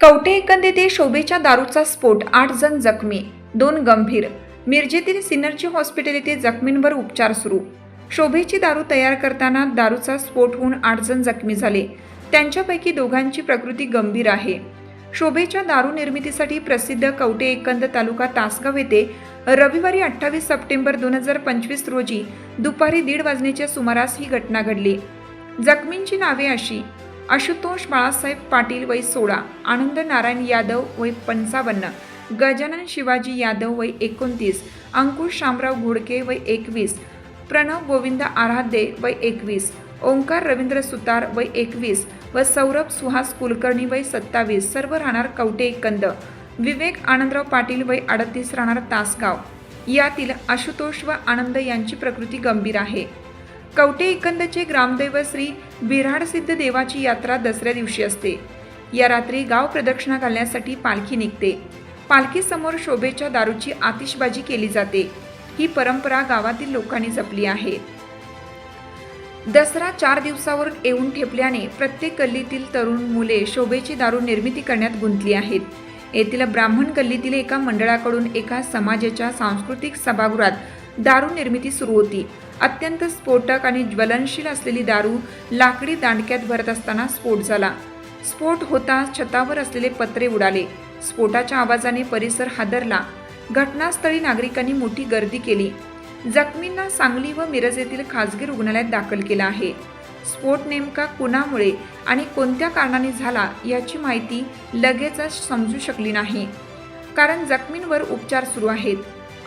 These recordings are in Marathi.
कवठे एकंद येथे शोभेच्या दारूचा स्फोट आठ जण जखमी दोन गंभीर. मिरजेतील सिनर्जी हॉस्पिटल येथे जखमींवर उपचार सुरू. शोभेची दारू तयार करताना दारूचा स्फोट होऊन आठ जण जखमी झाले. त्यांच्यापैकी दोघांची प्रकृती गंभीर आहे. शोभेच्या दारू निर्मितीसाठी प्रसिद्ध कवटे एकंद तालुका तासगाव येथे रविवारी अठ्ठावीस सप्टेंबर दोन हजार पंचवीस रोजी दुपारी दीड वाजण्याच्या सुमारास ही घटना घडली. जखमींची नावे अशी. आशुतोष बाळासाहेब पाटील वय सोळा आनंद नारायण यादव वय पंचावन्न गजानन शिवाजी यादव वय एकोणतीस अंकुश शामराव घोडके वय एकवीस प्रणव गोविंद आराध्ये वय एकवीस ओंकार रवींद्र सुतार वय एकवीस व सौरभ सुहास कुलकर्णी वय सत्तावीस सर्व राहणार कवटे एकंद विवेक आनंदराव पाटील वय अडतीस राहणार तासगाव. यातील आशुतोष व आनंद यांची प्रकृती गंभीर आहे. कवटे एकंदचे ग्रामदैवत श्री बिराडसिद्ध देवाची यात्रा दसऱ्या दिवशी असते. या रात्री गाव प्रदक्षिणा घालण्यासाठी पालखी निघते. पालखीसमोर शोभेच्या दारूची आतिषबाजी केली जाते. ही परंपरा गावातील लोकांनी जपली आहे. दसरा चार दिवसावर येऊन ठेपल्याने प्रत्येक गल्लीतील तरुण मुले शोभेची दारू निर्मिती करण्यात गुंतली आहेत. येथील ब्राह्मण गल्लीतील एका मंडळाकडून एका समाजाच्या सांस्कृतिक सभागृहात दारू निर्मिती सुरू होती. अत्यंत स्फोटक आणि ज्वलनशील असलेली दारू लाकडी दांडक्यात भरत असताना स्फोट झाला. स्फोट होता छतावर असलेले पत्रे उडाले. स्फोटाच्या आवाजाने परिसर हादरला. घटनास्थळी नागरिकांनी मोठी गर्दी केली. जखमींना सांगली व मिरज येथील खासगी रुग्णालयात दाखल केलं आहे. स्फोट नेमका कुणामुळे आणि कोणत्या कारणाने झाला याची माहिती लगेचच समजू शकली नाही. कारण जखमींवर उपचार सुरू आहेत.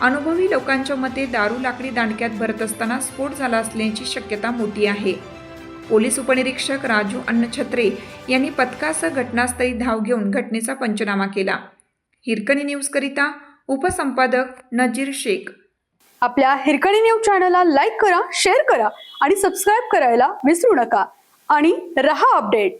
अनुभवी लोकांच्या मते दारू लाकडी दांडक्यात भरत असताना स्फोट झाला असल्याची शक्यता मोठी आहे. पोलीस उपनिरीक्षक राजू अन्नछत्रे यांनी पथकासह घटनास्थळी धाव घेऊन घटनेचा पंचनामा केला. हिरकणी न्यूजकरिता उपसंपादक नजीर शेख. आपल्या हिरकणी न्यूज चॅनलला लाईक करा शेअर करा आणि सबस्क्राईब करायला विसरू नका. आणि रहा अपडेट.